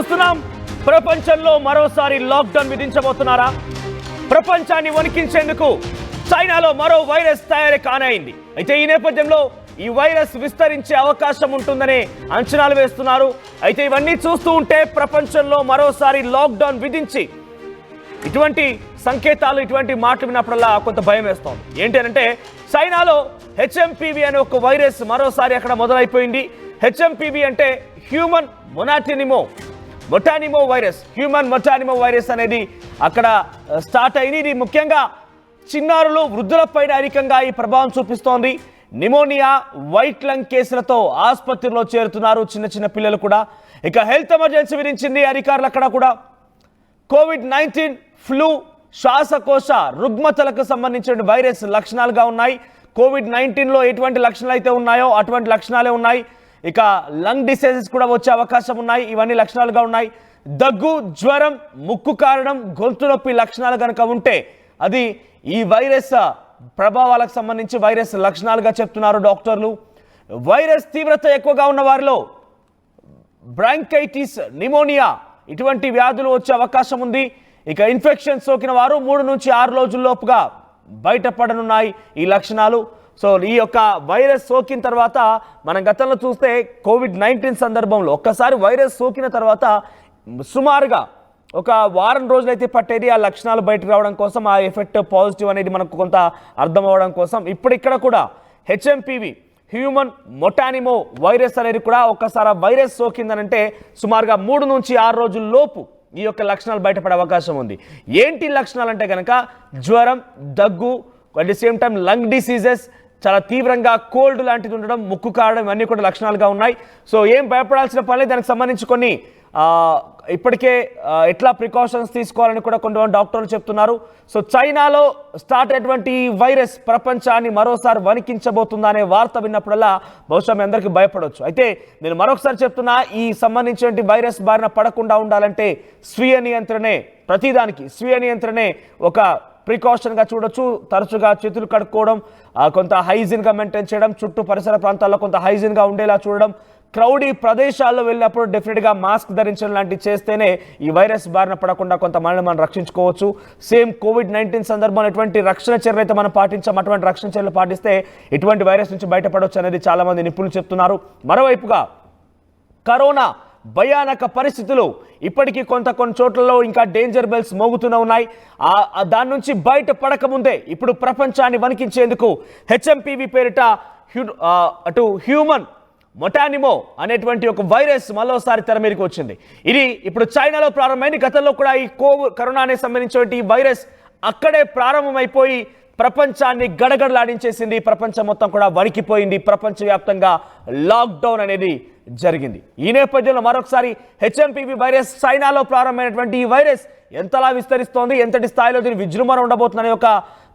చూస్తున్నాం. ప్రపంచంలో మరోసారి లాక్డౌన్ విధించబోతున్నారా? ప్రపంచాన్ని వణికించేందుకు చైనాలో మరో వైరస్ తయారీ కానైంది. అయితే ఈ నేపథ్యంలో ఈ వైరస్ విస్తరించే అవకాశం ఉంటుందనే అంచనాలు వేస్తున్నారు. అయితే ఇవన్నీ చూస్తూ ఉంటే ప్రపంచంలో మరోసారి లాక్డౌన్ విధించి ఇటువంటి సంకేతాలు ఇటువంటి మాటలు విన్నప్పుడల్లా కొంత భయం వేస్తోంది. ఏంటంటే చైనాలో హెచ్ఎంపీవి అనే ఒక వైరస్ మరోసారి అక్కడ మొదలైపోయింది. హెచ్ఎంపీవి అంటే హ్యూమన్ మొనాటినిమో. మొటానిమో వైరస్ హ్యూమన్ మొటానిమో వైరస్ అనేది అక్కడ స్టార్ట్ అయింది. ఇది ముఖ్యంగా చిన్నారులు వృద్ధులపైన అధికంగా ఈ ప్రభావం చూపిస్తోంది. నిమోనియా వైట్ లంగ్ కేసులతో ఆసుపత్రిలో చేరుతున్నారు చిన్న చిన్న పిల్లలు కూడా. ఇక హెల్త్ ఎమర్జెన్సీ విధించింది అధికారులు అక్కడ కూడా. కోవిడ్ నైన్టీన్ ఫ్లూ శ్వాసకోశ రుగ్మతలకు సంబంధించిన వైరస్ లక్షణాలుగా ఉన్నాయి. కోవిడ్ నైన్టీన్లో ఎటువంటి లక్షణాలు అయితే ఉన్నాయో అటువంటి లక్షణాలే ఉన్నాయి. ఇక లంగ్ డిసీజెస్ కూడా వచ్చే అవకాశం ఉన్నాయి. ఇవన్నీ లక్షణాలుగా ఉన్నాయి. దగ్గు జ్వరం ముక్కు కారణం గొంతు నొప్పి లక్షణాలు కనుక ఉంటే అది ఈ వైరస్ ప్రభావాలకు సంబంధించి వైరస్ లక్షణాలుగా చెప్తున్నారు డాక్టర్లు. వైరస్ తీవ్రత ఎక్కువగా ఉన్న వారిలో బ్రాంకైటిస్ నిమోనియా ఇటువంటి వ్యాధులు వచ్చే అవకాశం ఉంది. ఇక ఇన్ఫెక్షన్ సోకిన వారు మూడు నుంచి ఆరు రోజుల్లోపుగా బయటపడనున్నాయి ఈ లక్షణాలు. సో ఈ యొక్క వైరస్ సోకిన తర్వాత మనం గతంలో చూస్తే కోవిడ్ నైన్టీన్ సందర్భంలో ఒక్కసారి వైరస్ సోకిన తర్వాత సుమారుగా ఒక వారం రోజులైతే పట్టేది ఆ లక్షణాలు బయటకు రావడం కోసం ఆ ఎఫెక్ట్ పాజిటివ్ అనేది మనకు కొంత అర్థం అవ్వడం కోసం. ఇప్పుడు ఇక్కడ కూడా హెచ్ఎంపీవి హ్యూమన్ మొటానిమో వైరస్ అనేది కూడా ఒక్కసారి వైరస్ సోకిందనంటే సుమారుగా మూడు నుంచి ఆరు రోజుల లోపు ఈ యొక్క లక్షణాలు బయటపడే అవకాశం ఉంది. ఏంటి లక్షణాలు అంటే కనుక జ్వరం దగ్గు at the same time lung diseases చాలా తీవ్రంగా కోల్డ్ లాంటిది ఉండడం ముక్కు కారడం ఇవన్నీ కూడా లక్షణాలుగా ఉన్నాయి. సో ఏం భయపడాల్సిన పని దానికి సంబంధించి కొన్ని ఇప్పటికే ఎట్లా ప్రికాషన్స్ తీసుకోవాలని కూడా కొంతమంది డాక్టర్లు చెప్తున్నారు. సో చైనాలో స్టార్ట్ అయినటువంటి వైరస్ ప్రపంచాన్ని మరోసారి వణికించబోతుందా అనే వార్త విన్నప్పుడల్లా బహుశా మీ అందరికీ భయపడవచ్చు అయితే నేను మరొకసారి చెప్తున్నా ఈ సంబంధించిన వైరస్ బారిన పడకుండా ఉండాలంటే స్వీయ నియంత్రణే ప్రతిదానికి స్వీయ నియంత్రణే ఒక ప్రికాషన్గా చూడొచ్చు తరచుగా చేతులు కడుక్కోవడం కొంత హైజీన్గా మెయింటైన్ చేయడం చుట్టూ పరిసర ప్రాంతాల్లో కొంత హైజీన్గా ఉండేలా చూడడం. క్రౌడీ ప్రదేశాల్లో వెళ్ళినప్పుడు డెఫినెట్గా మాస్క్ ధరించడం లాంటివి చేస్తేనే ఈ వైరస్ బారిన పడకుండా కొంత మనల్ని మనం రక్షించుకోవచ్చు. సేమ్ కోవిడ్ నైన్టీన్ సందర్భంలో ఎటువంటి రక్షణ చర్యలు అయితే మనం పాటించాం అటువంటి రక్షణ చర్యలు పాటిస్తే ఎటువంటి వైరస్ నుంచి బయటపడవచ్చు అనేది చాలామంది నిపుణులు చెప్తున్నారు. మరోవైపుగా కరోనా భయానక పరిస్థితులు. ఇప్పటికీ కొంత కొన్ని చోట్లలో ఇంకా డేంజర్ బెల్స్ మోగుతూనే ఉన్నాయి. దాని నుంచి బయట పడకముందే ఇప్పుడు ప్రపంచాన్ని వణికించేందుకు హెచ్ఎంపీవి పేరిట హ్యూ- అటు హ్యూమన్ మొటానిమో అనేటువంటి ఒక వైరస్ మరోసారి తెర మీదకి వచ్చింది. ఇది ఇప్పుడు చైనాలో ప్రారంభమైంది. గతంలో కూడా ఈ కోవి కరోనాకి సంబంధించినటువంటి ఈ వైరస్ అక్కడే ప్రారంభమైపోయి ప్రపంచాన్ని గడగడలాడించేసింది. ప్రపంచం మొత్తం కూడా వణికిపోయింది. ప్రపంచవ్యాప్తంగా లాక్డౌన్ అనేది జరిగింది. ఈ నేపథ్యంలో మరొకసారి హెచ్ఎంపీవి వైరస్ చైనాలో ప్రారంభమైనటువంటి ఈ వైరస్ ఎంతలా విస్తరిస్తోంది? ఎంతటి స్థాయిలో దీని విజృంభణ ఉండబోతుందనే ఒక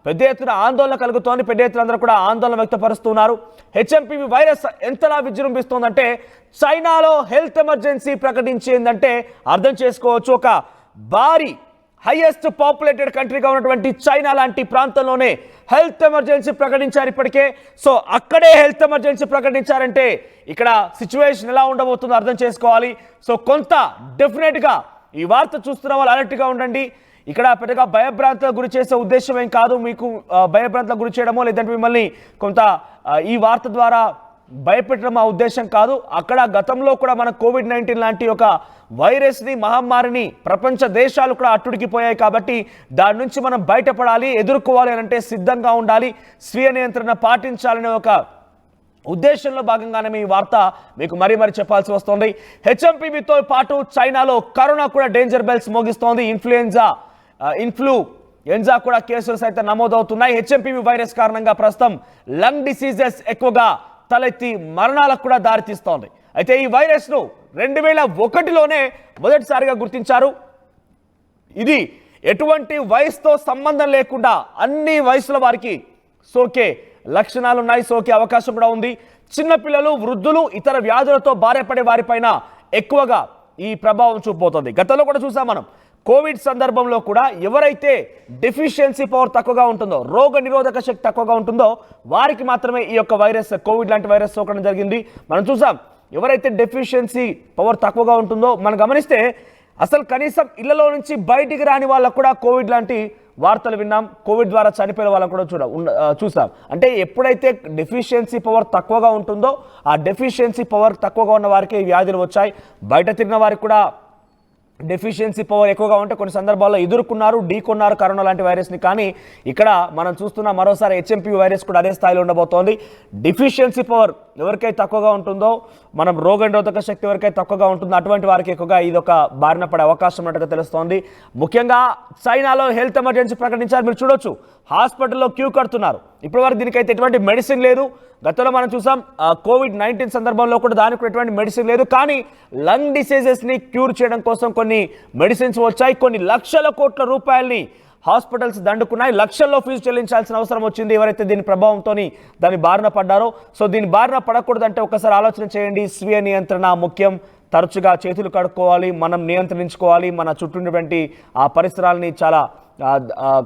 పెద్ద ఎత్తున ఆందోళన కలుగుతోంది. పెద్ద ఎత్తున అందరూ కూడా ఆందోళన వ్యక్తపరుస్తున్నారు. హెచ్ఎంపీవి వైరస్ ఎంతలా విజృంభిస్తోందంటే చైనాలో హెల్త్ ఎమర్జెన్సీ ప్రకటించిందంటే అర్థం చేసుకోవచ్చు. ఒక భారీ హైయెస్ట్ పాపులేటెడ్ కంట్రీగా ఉన్నటువంటి చైనా లాంటి ప్రాంతంలోనే హెల్త్ ఎమర్జెన్సీ ప్రకటించారు ఇప్పటికే. సో అక్కడే హెల్త్ ఎమర్జెన్సీ ప్రకటించారంటే ఇక్కడ సిచ్యువేషన్ ఎలా ఉండబోతుందో అర్థం చేసుకోవాలి. సో కొంత డెఫినెట్గా ఈ వార్త చూస్తున్న వాళ్ళు అలర్ట్గా ఉండండి. ఇక్కడ పెద్దగా భయభ్రాంతులకు గురి చేసే ఉద్దేశం ఏం కాదు. మీకు ఆ, భయభ్రాంతులకు గురి చేయడమో లేదంటే మిమ్మల్ని కొంత ఈ వార్త ద్వారా భయపెట్టడం మా ఉద్దేశం కాదు. అక్కడ గతంలో కూడా మన కోవిడ్ నైన్టీన్ లాంటి ఒక వైరస్ని మహమ్మారిని ప్రపంచ దేశాలు కూడా అట్టుడికిపోయాయి కాబట్టి దాని నుంచి మనం బయటపడాలి ఎదుర్కోవాలి అంటే సిద్ధంగా ఉండాలి స్వీయ నియంత్రణ పాటించాలనే ఒక ఉద్దేశంలో భాగంగానే మీ వార్త మీకు మరీ మరీ చెప్పాల్సి వస్తుంది. హెచ్ఎంపీవీతో పాటు చైనాలో కరోనా కూడా డేంజర్ బెల్స్ మోగిస్తోంది. ఇన్ఫ్లుయెన్జా ఇన్ఫ్లూ ఎంజా కూడా కేసులు సైతం నమోదవుతున్నాయి. హెచ్ఎంపీవీ వైరస్ కారణంగా ప్రస్తుతం లంగ్ డిసీజెస్ ఎక్కువగా తలెత్తి మరణాలకు కూడా దారితీస్తోంది అయితే ఈ వైరస్ను రెండు వేల ఒకటిలోనే మొదటిసారిగా గుర్తించారు. ఇది ఎటువంటి వయసుతో సంబంధం లేకుండా అన్ని వయసుల వారికి సోకే లక్షణాలు ఉన్నాయి సోకే అవకాశం కూడా ఉంది. చిన్నపిల్లలు వృద్ధులు ఇతర వ్యాధులతో బాధపడే వారిపైన ఎక్కువగా ఈ ప్రభావం చూపబోతోంది. గతంలో కూడా చూసాం మనం. కోవిడ్ సందర్భంలో కూడా ఎవరైతే డెఫిషియన్సీ పవర్ తక్కువగా ఉంటుందో రోగ నిరోధక శక్తి తక్కువగా ఉంటుందో వారికి మాత్రమే ఈ యొక్క వైరస్ కోవిడ్ లాంటి వైరస్ సోకడం జరిగింది. మనం చూసాం ఎవరైతే డెఫిషియన్సీ పవర్ తక్కువగా ఉంటుందో మనం గమనిస్తే అసలు కనీసం ఇళ్ళలో నుంచి బయటికి రాని వాళ్ళకు కూడా కోవిడ్ లాంటి వార్తలు విన్నాం. కోవిడ్ ద్వారా చనిపోయిన వాళ్ళని కూడా చూడ చూసాం. అంటే ఎప్పుడైతే డెఫిషియన్సీ పవర్ తక్కువగా ఉంటుందో ఆ డెఫిషియన్సీ పవర్ తక్కువగా ఉన్న వారికి వ్యాధులు వచ్చాయి. బయట తిరిగిన వారికి కూడా డెఫిషియన్సీ పవర్ ఎక్కువగా ఉంటే కొన్ని సందర్భాల్లో ఎదుర్కొన్నారు ఢీకొన్నారు కరోనా లాంటి వైరస్ని. కానీ ఇక్కడ మనం చూస్తున్న మరోసారి హెచ్ఎంపీ వైరస్ కూడా అదే స్థాయిలో ఉండబోతోంది. డిఫిషియన్సీ పవర్ ఎవరికైతే తక్కువగా ఉంటుందో మనం రోగ నిరోధక శక్తి ఎవరికైతే తక్కువగా ఉంటుందో అటువంటి వారికి ఎక్కువగా ఇది ఒక బారిన పడే అవకాశం ఉన్నట్టుగా తెలుస్తోంది. ముఖ్యంగా చైనాలో హెల్త్ ఎమర్జెన్సీ ప్రకటించారు. మీరు చూడొచ్చు. హాస్పిటల్లో క్యూ కడుతున్నారు. ఇప్పటివరకు దీనికైతే ఎటువంటి మెడిసిన్ లేదు. గతంలో మనం చూసాం కోవిడ్ నైన్టీన్ సందర్భంలో కూడా దానికి కూడా ఎటువంటి మెడిసిన్ లేదు. కానీ లంగ్ డిసీజెస్ని క్యూర్ చేయడం కోసం కొన్ని మెడిసిన్స్ వచ్చాయి. కొన్ని లక్షల కోట్ల రూపాయల్ని హాస్పిటల్స్ దండుకున్నాయి. లక్షల్లో ఫీజు చెల్లించాల్సిన అవసరం వచ్చింది. ఎవరైతే దీని ప్రభావంతో దాని బారిన పడ్డారో సో దీని బారిన పడకూడదంటే ఒకసారి ఆలోచన చేయండి. స్వీయ నియంత్రణ ముఖ్యం. తరచుగా చేతులు కడుక్కోవాలి మనం నియంత్రించుకోవాలి. మన చుట్టూ ఉన్నటువంటి ఆ పరిసరాలని చాలా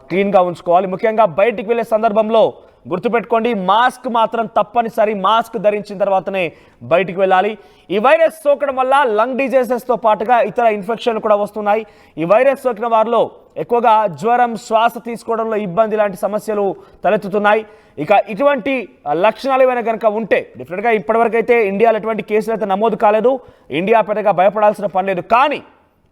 క్లీన్గా ఉంచుకోవాలి. ముఖ్యంగా బయటికి వెళ్ళే సందర్భంలో గుర్తుపెట్టుకోండి మాస్క్ మాత్రం తప్పనిసరి. మాస్క్ ధరించిన తర్వాతనే బయటికి వెళ్ళాలి. ఈ వైరస్ సోకడం వల్ల లంగ్ డిజీజెస్తో పాటుగా ఇతర ఇన్ఫెక్షన్లు కూడా వస్తున్నాయి. ఈ వైరస్ సోకిన వారిలో ఎక్కువగా జ్వరం శ్వాస తీసుకోవడంలో ఇబ్బంది లాంటి సమస్యలు తలెత్తుతున్నాయి. ఇక ఇటువంటి లక్షణాలు ఏమైనా కనుక ఉంటే డెఫినెట్గా ఇప్పటివరకు అయితే ఇండియాలో ఎటువంటి కేసులు అయితే నమోదు కాలేదు. ఇండియా పెద్దగా భయపడాల్సిన పని లేదు. కానీ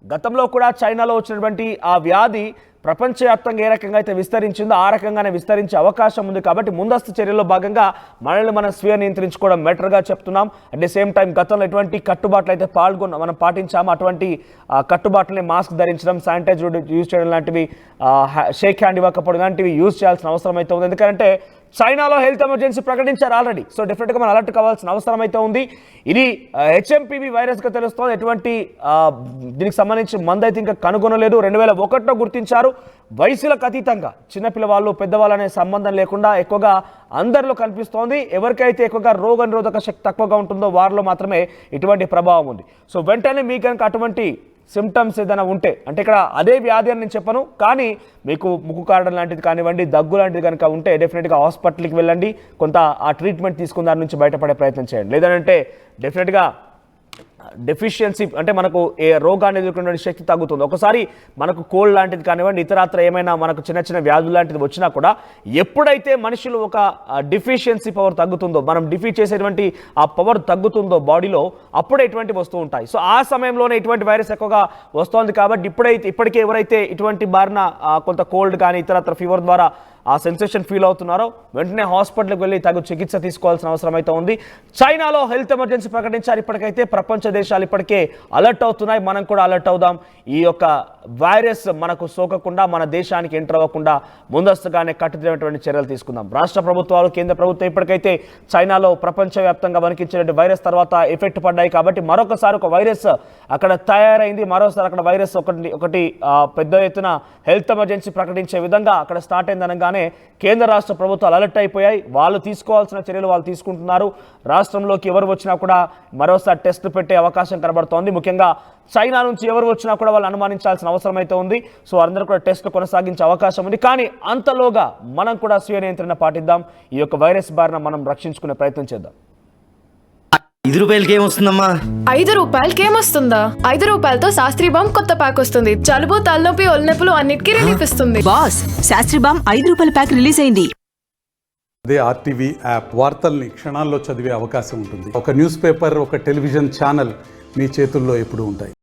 గతంలో కూడా చైనాలో వచ్చినటువంటి ఆ వ్యాధి ప్రపంచవ్యాప్తంగా ఏ రకంగా అయితే విస్తరించిందో ఆ రకంగానే విస్తరించే అవకాశం ఉంది కాబట్టి ముందస్తు చర్యల్లో భాగంగా మనల్ని మనం స్వీయ నియంత్రించుకోవడం బెటర్గా చెప్తున్నాం. అట్ ది సేమ్ టైం గతంలో ఎటువంటి కట్టుబాట్లు అయితే పాల్గొన్న మనం పాటించాము అటువంటి కట్టుబాట్లని మాస్క్ ధరించడం శానిటైజర్ యూజ్ చేయడం లాంటివి షేక్ హ్యాండ్ ఇవ్వకపోవడం లాంటివి యూజ్ చేయాల్సిన అవసరం అయితే ఉంది. ఎందుకంటే చైనాలో హెల్త్ ఎమర్జెన్సీ ప్రకటించారు ఆల్రెడీ సో డెఫినెట్గా మనం అలర్ట్ కావాల్సిన అవసరం అయితే ఉంది. ఇది హెచ్ఎంపీవీ వైరస్గా తెలుస్తోంది. ఎటువంటి దీనికి సంబంధించి మందు అయితే ఇంకా కనుగొనలేదు. రెండు వేల ఒకటిలో గుర్తించారు. వయసులకు అతీతంగా చిన్నపిల్లవాళ్ళు పెద్దవాళ్ళు అనే సంబంధం లేకుండా ఎక్కువగా అందరిలో కనిపిస్తోంది. ఎవరికైతే ఎక్కువగా రోగ నిరోధక శక్తి తక్కువగా ఉంటుందో వారిలో మాత్రమే ఇటువంటి ప్రభావం ఉంది. సో వెంటనే మీకు కనుక అటువంటి సిమ్టమ్స్ ఏదైనా ఉంటే అంటే ఇక్కడ అదే వ్యాధి అని నేను చెప్పను కానీ మీకు ముక్కు కారడం లాంటిది కానివ్వండి దగ్గు లాంటిది కనుక ఉంటే డెఫినెట్గా హాస్పిటల్కి వెళ్ళండి. కొంత ఆ ట్రీట్మెంట్ తీసుకున్న దాని నుంచి బయటపడే ప్రయత్నం చేయండి. లేదంటే డెఫినెట్గా డెఫిషియన్సీ అంటే మనకు ఏ రోగాన్ని ఎదుర్కొనే శక్తి తగ్గుతుంది. ఒకసారి మనకు కోల్డ్ లాంటిది కానివ్వండి ఇతరాత్ర ఏమైనా మనకు చిన్న చిన్న వ్యాధులు లాంటిది వచ్చినా కూడా ఎప్పుడైతే మనుషులు ఒక డిఫిషియన్సీ పవర్ తగ్గుతుందో మనం డిఫీట్ చేసేటువంటి ఆ పవర్ తగ్గుతుందో బాడీలో అప్పుడే ఇటువంటివి వస్తూ ఉంటాయి. సో ఆ సమయంలోనే ఇటువంటి వైరస్ ఎక్కువగా వస్తోంది కాబట్టి ఇప్పుడైతే ఇప్పటికే ఎవరైతే ఇటువంటి బారిన కొంత కోల్డ్ కానీ ఇతరత్ర ఫీవర్ ద్వారా ఆ సెన్సేషన్ ఫీల్ అవుతున్నారో వెంటనే హాస్పిటల్కి వెళ్ళి తగు చికిత్స తీసుకోవాల్సిన అవసరం అయితే ఉంది. చైనాలో హెల్త్ ఎమర్జెన్సీ ప్రకటించారు. ఇప్పటికైతే ప్రపంచ దేశాలు ఇప్పటికే అలర్ట్ అవుతున్నాయి. మనం కూడా అలర్ట్ అవుదాం. ఈ యొక్క వైరస్ మనకు సోకకుండా మన దేశానికి ఎంటర్ అవ్వకుండా ముందస్తుగానే కట్టుదినటువంటి చర్యలు తీసుకుందాం. రాష్ట్ర ప్రభుత్వాలు కేంద్ర ప్రభుత్వం ఇప్పటికైతే చైనాలో ప్రపంచవ్యాప్తంగా వణికించినటువంటి వైరస్ తర్వాత ఎఫెక్ట్ పడ్డాయి కాబట్టి మరొకసారి ఒక వైరస్ అక్కడ తయారైంది. మరోసారి అక్కడ వైరస్ ఒకటి ఒకటి పెద్ద ఎత్తున హెల్త్ ఎమర్జెన్సీ ప్రకటించే విధంగా అక్కడ స్టార్ట్ అయిందనగానే రాగానే కేంద్ర రాష్ట్ర ప్రభుత్వాలు అలర్ట్ అయిపోయాయి. వాళ్ళు తీసుకోవాల్సిన చర్యలు వాళ్ళు తీసుకుంటున్నారు. రాష్ట్రంలోకి ఎవరు వచ్చినా కూడా మరోసారి టెస్ట్ పెట్టే అవకాశం కనబడుతోంది. ముఖ్యంగా చైనా నుంచి ఎవరు వచ్చినా కూడా వాళ్ళు అనుమానించాల్సిన అవసరం అయితే ఉంది. సో అందరూ కూడా టెస్టులు కొనసాగించే అవకాశం ఉంది. కానీ అంతలోగా మనం కూడా స్వీయ నియంత్రణ పాటిద్దాం. ఈ యొక్క వైరస్ బారిన మనం రక్షించుకునే ప్రయత్నం చేద్దాం. ఐదు రూపాయలకి ఏమొస్తుందమ్మా ఐదు రూపాయలకి ఏమొస్తుందా ఐదు రూపాయలతో శాస్త్రి బామ్ కొత్త ప్యాక్ వస్తుంది. జలుబు తలనొప్పి ఒళ్ళనొప్పులు అన్నిటికీ రిలీఫ్ ఇస్తుంది. బాస్ శాస్త్రి బామ్ ఐదు రూపాయల ప్యాక్ రిలీజ్ అయింది. అదే ఆర్టీవీ యాప్ వార్తల్ని క్షణాల్లో చదివే అవకాశం ఉంటుంది. ఒక న్యూస్ పేపర్ ఒక టెలివిజన్ ఛానల్ మీ చేతుల్లో ఎప్పుడూ ఉంటాయి.